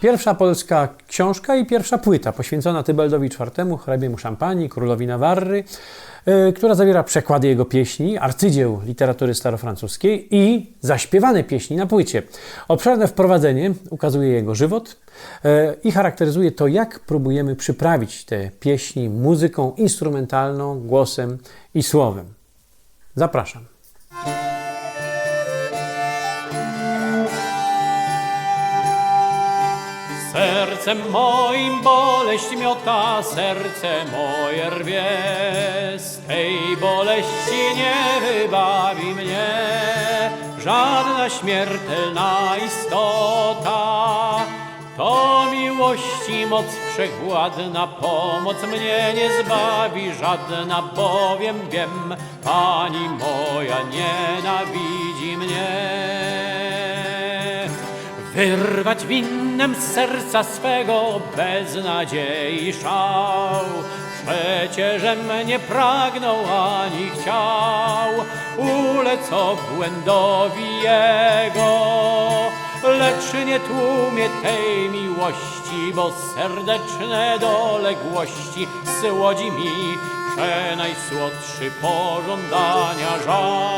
Pierwsza polska książka i pierwsza płyta poświęcona Tybeldowi IV, hrabiemu Szampanii, królowi Nawarry, y, która zawiera przekłady jego pieśni, arcydzieł literatury starofrancuskiej i zaśpiewane pieśni na płycie. Obszerne wprowadzenie ukazuje jego żywot y, i charakteryzuje to, jak próbujemy przyprawić te pieśni muzyką instrumentalną, głosem i słowem. Zapraszam. Sercem moim boleść miota, serce moje rwie. Z tej boleści nie wybawi mnie żadna śmiertelna istota. To miłości moc wszechwładna, pomoc mnie nie zbawi żadna, bowiem wiem, Pani moja nienawidzi mnie. Wyrwać winnem z serca swego bez nadziei szał. Przecieżem nie pragnął ani chciał ulec obłędowi jego. Lecz nie tłumie tej miłości, bo serdeczne doległości słodzi mi, że najsłodszy pożądania żal.